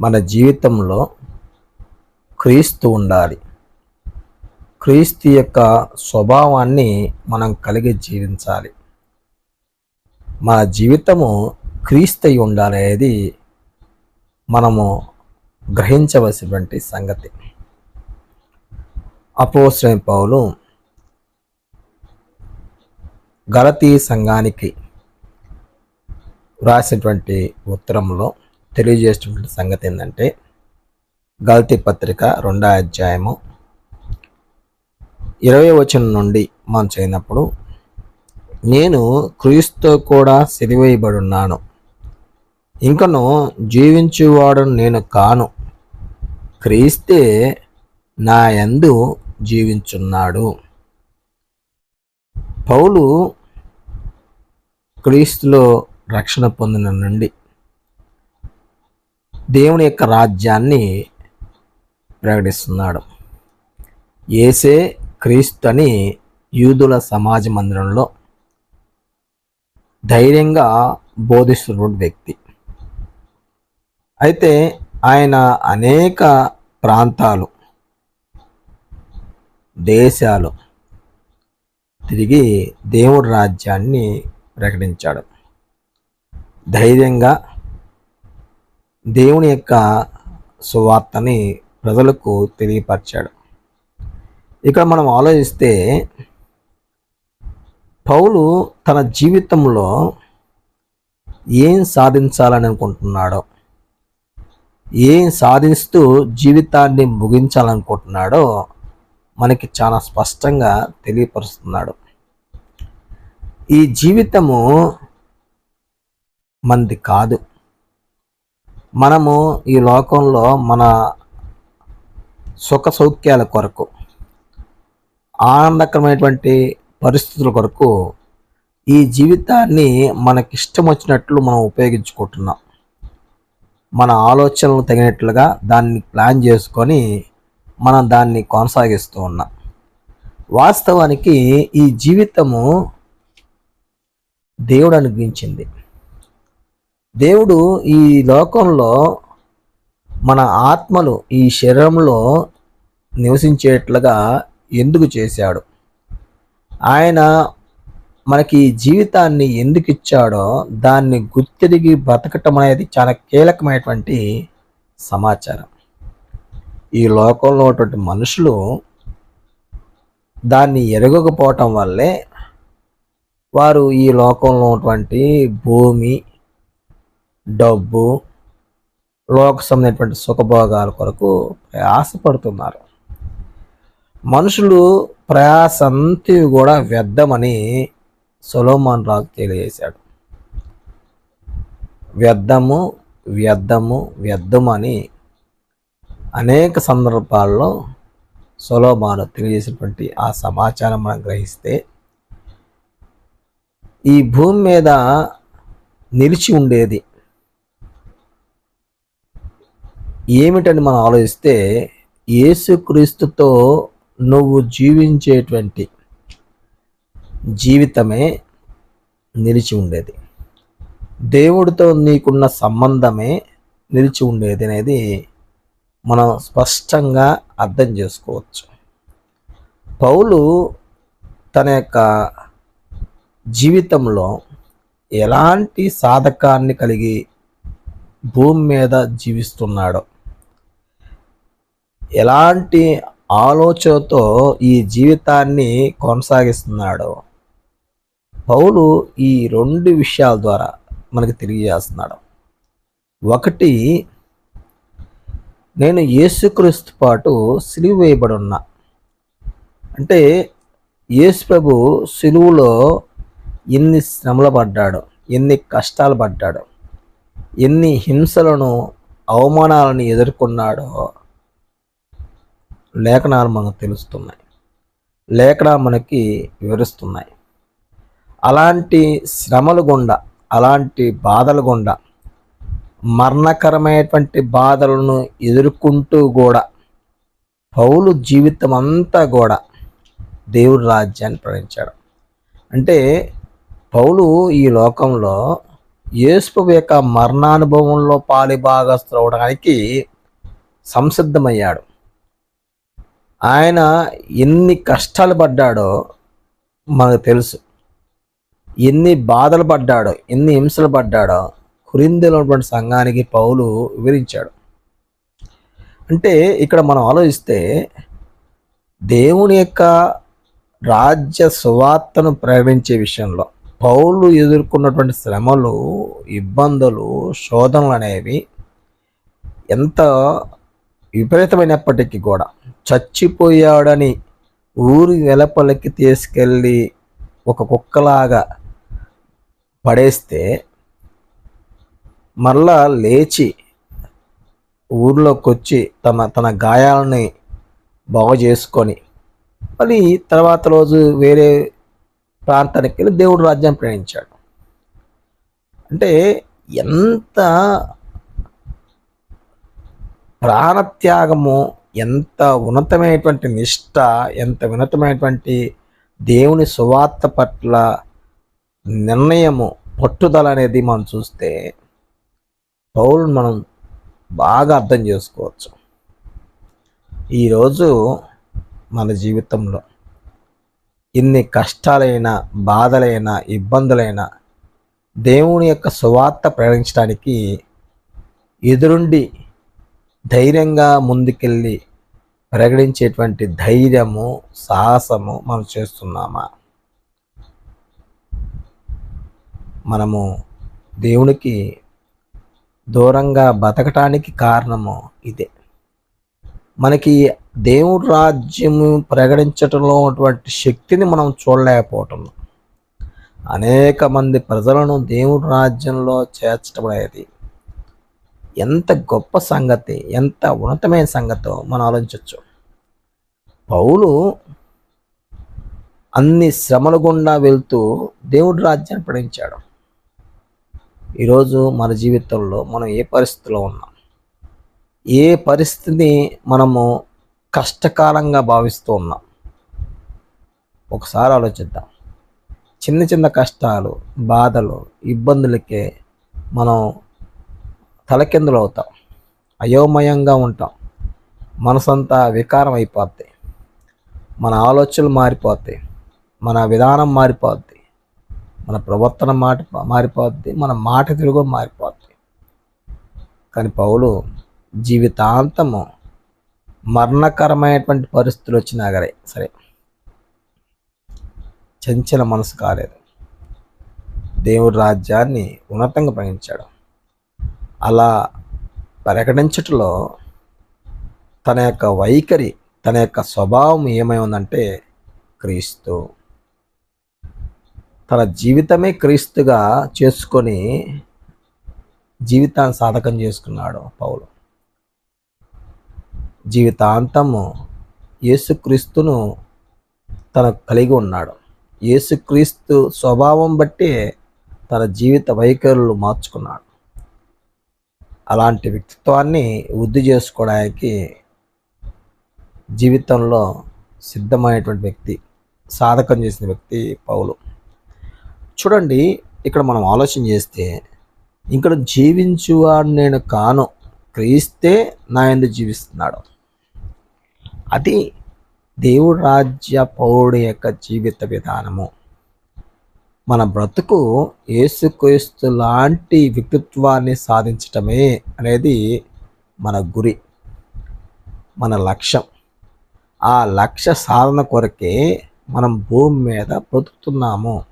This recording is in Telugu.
మన జీవితంలో క్రీస్తు ఉండాలి. క్రీస్తు యొక్క స్వభావాన్ని మనం కలిగి జీవించాలి. మన జీవితము క్రీస్తయి ఉండాలనేది మనము గ్రహించవలసినటువంటి సంగతి. అపోశ్రమ పౌలు గలతీ సంఘానికి వ్రాసినటువంటి ఉత్తరంలో తెలియజేస్తున్న సంగతి ఏంటంటే గల్తీ పత్రిక రెండో అధ్యాయము ఇరవై వచనం నుండి మనం చేయనప్పుడు నేను క్రీస్తుతో కూడా సిరివేయబడున్నాను ఇంకను జీవించువాడు నేను కాను. క్రీస్తే నా యందు జీవించున్నాడు. పౌలు క్రీస్తులో రక్షణ పొందిన నుండి దేవుని యొక్క రాజ్యాన్ని ప్రకటిస్తున్నాడు. ఏసే క్రీస్తు అని యూదుల సమాజ మందిరంలో ధైర్యంగా బోధిస్తున్న వ్యక్తి. అయితే ఆయన అనేక ప్రాంతాలు దేశాలు తిరిగి దేవుడి రాజ్యాన్ని ప్రకటించాడు. ధైర్యంగా దేవుని యొక్క సువార్తని ప్రజలకు తెలియపరిచాడు. ఇక్కడ మనం ఆలోచిస్తే పౌలు తన జీవితంలో ఏం సాధించాలని అనుకుంటున్నాడో ఏం సాధిస్తూ జీవితాన్ని ముగించాలనుకుంటున్నాడో మనకి చాలా స్పష్టంగా తెలియపరుస్తున్నాడు. ఈ జీవితము మనది కాదు. మనము ఈ లోకంలో మన సుఖ సౌఖ్యాల కొరకు ఆనందకరమైనటువంటి పరిస్థితుల కొరకు ఈ జీవితాన్ని మనకిష్టం వచ్చినట్లు మనం ఉపయోగించుకుంటున్నాం. మన ఆలోచనలు తగినట్లుగా దాన్ని ప్లాన్ చేసుకొని మనం దాన్ని కొనసాగిస్తూ ఉన్నాం. వాస్తవానికి ఈ జీవితము దేవుడు అనుగ్రహించింది. దేవుడు ఈ లోకంలో మన ఆత్మలు ఈ శరీరంలో నివసించేట్లుగా ఎందుకు చేశాడు? ఆయన మనకి ఈ జీవితాన్ని ఎందుకు ఇచ్చాడో దాన్ని గుర్తిరిగి బ్రతకటం అనేది చాలా కీలకమైనటువంటి సమాచారం. ఈ లోకంలో ఉన్నటువంటి మనుషులు దాన్ని ఎరగకపోవటం వల్లే వారు ఈ లోకంలో ఉన్నటువంటి భూమి డబ్బు లోక సంబంధించినటువంటి సుఖభోగాల కొరకు ప్రయాసపడుతున్నారు. మనుషులు ప్రయాస అంతా కూడా వ్యర్థమని సొలోమాన్ రాజు తెలియజేశాడు. వ్యర్థము వ్యర్థము వ్యర్థమని అనేక సందర్భాల్లో సొలోమాను తెలియజేసినటువంటి ఆ సమాచారం మనం గ్రహిస్తే ఈ భూమి మీద నిలిచి ఉండేది ఏమిటని మనం ఆలోచిస్తే యేసుక్రీస్తుతో నువ్వు జీవించేటువంటి జీవితమే నిలిచి ఉండేది. దేవుడితో నీకున్న సంబంధమే నిలిచి ఉండేది అనేది మనం స్పష్టంగా అర్థం చేసుకోవచ్చు. పౌలు తన యొక్క జీవితంలో ఎలాంటి సాధకాన్ని కలిగి భూమి మీద జీవిస్తున్నాడో. ఎలాంటి ఆలోచనతో ఈ జీవితాన్ని కొనసాగిస్తున్నాడో పౌలు ఈ రెండు విషయాల ద్వారా మనకి తెలియజేస్తున్నాడు. ఒకటి నేను యేసుక్రీస్తు పాటు సిలువ వేయబడి ఉన్నా. అంటే యేసు ప్రభు సిలువలో ఎన్ని శ్రమలు పడ్డాడు ఎన్ని కష్టాలు పడ్డాడు ఎన్ని హింసలను అవమానాలను ఎదుర్కొన్నాడో లేఖనాలు మనకు తెలుస్తున్నాయి. లేఖనాలు మనకి వివరిస్తున్నాయి. అలాంటి శ్రమల గుండా అలాంటి బాధల గుండా మరణకరమైనటువంటి బాధలను ఎదుర్కొంటూ కూడా పౌలు జీవితం అంతా కూడా దేవుడి రాజ్యాన్ని ప్రకటించాడు అంటే పౌలు ఈ లోకంలో యేసుప్రభు యొక్క మరణానుభవంలో పాలి భాగస్థులవడానికి సంసిద్ధమయ్యాడు. ఆయన ఎన్ని కష్టాలు పడ్డాడో మనకు తెలుసు. ఎన్ని బాధలు పడ్డాడో ఎన్ని హింసలు పడ్డాడో కురిందలో ఉన్నటువంటి సంఘానికి పౌలు వివరించాడు. అంటే ఇక్కడ మనం ఆలోచిస్తే దేవుని యొక్క రాజ్య సువార్తను ప్రకటించే విషయంలో పౌలు ఎదుర్కొన్నటువంటి శ్రమలు ఇబ్బందులు శోధనలు అనేవి ఎంత విపరీతమైనప్పటికీ కూడా చచ్చిపోయాడని ఊరి వెలపలకి తీసుకెళ్ళి ఒక కుక్కలాగా పడేస్తే మళ్ళా లేచి ఊర్లోకి వచ్చి తన తన గాయాలని బాగు చేసుకొని మళ్ళీ తర్వాత రోజు వేరే ప్రాంతానికి వెళ్ళి దేవుడు రాజ్యం ప్రయాణించాడు. అంటే ఎంత ప్రాణత్యాగము ఎంత ఉన్నతమైనటువంటి నిష్ట ఎంత ఉన్నతమైనటువంటి దేవుని సువార్త పట్ల నిర్ణయము పట్టుదల అనేది మనం చూస్తే పౌరులు మనం బాగా అర్థం చేసుకోవచ్చు. ఈరోజు మన జీవితంలో ఎన్ని కష్టాలైనా బాధలైనా ఇబ్బందులైనా దేవుని యొక్క సువార్త ప్రకటించడానికి ఎదురుండి ధైర్యంగా ముందుకెళ్ళి ప్రకటించేటువంటి ధైర్యము సాహసము మనం చేస్తున్నామా? మనము దేవునికి దూరంగా బతకటానికి కారణము ఇదే. మనకి దేవుడు రాజ్యము ప్రకటించటంలో ఉన్నటువంటి శక్తిని మనం చూడలేకపోవటం అనేక మంది ప్రజలను దేవుడి రాజ్యంలో చేర్చడం అనేది ఎంత గొప్ప సంగతి ఎంత ఉన్నతమైన సంగతో మనం ఆలోచించవచ్చు. పౌలు అన్ని శ్రమల గుండా వెళ్తూ దేవుడి రాజ్యాన్ని ప్రకటించాడు. ఈరోజు మన జీవితంలో మనం ఏ పరిస్థితిలో ఉన్నాం? ఏ పరిస్థితిని మనము కష్టకాలంగా భావిస్తూ ఉన్నాం. ఒకసారి ఆలోచిద్దాం. చిన్న చిన్న కష్టాలు బాధలు ఇబ్బందులకే మనం తలకిందులు అవుతాం. అయోమయంగా ఉంటాం. మనసంతా వికారం అయిపోద్ది. మన ఆలోచనలు మారిపోతాయి మన విధానం మారిపోద్ది. మన ప్రవర్తన మాట మారిపోద్ది. మన మాట తిరుగు మారిపోద్ది. కానీ పౌలు జీవితాంతము మరణకరమైనటువంటి పరిస్థితులు వచ్చినా సరే సరే చంచల మనసు కాలేదు. దేవుడు రాజ్యాన్ని ఉన్నతంగా పయనించాడు. అలా ప్రకటించటంలో తన యొక్క వైఖరి తన యొక్క స్వభావం ఏమై ఉందంటే క్రీస్తు. తన జీవితమే క్రీస్తుగా చేసుకొని జీవితాన్ని సాధకం చేసుకున్నాడు పౌలు. జీవితాంతము యేసుక్రీస్తును తన కలిగి ఉన్నాడు. యేసుక్రీస్తు స్వభావం బట్టి తన జీవిత వైఖరులు మార్చుకున్నాడు. అలాంటి వ్యక్తిత్వాన్ని వృద్ధి చేసుకోవడానికి జీవితంలో సిద్ధమైనటువంటి వ్యక్తి సాధకం చేసిన వ్యక్తి పౌలు. చూడండి ఇక్కడ మనం ఆలోచన చేస్తే ఇక్కడ జీవించువాడు నేను కాను క్రీస్తే నా ఎందు జీవిస్తున్నాడు. అది దేవుడు రాజ్య పౌరుడు యొక్క జీవిత విధానము. మన బ్రతుకు ఏసుక్రీస్తు లాంటి వ్యక్తిత్వాన్ని సాధించటమే అనేది మన గురి మన లక్ష్యం. ఆ లక్ష్య సాధన కొరకే మనం భూమి మీద బ్రతుకుతున్నాము.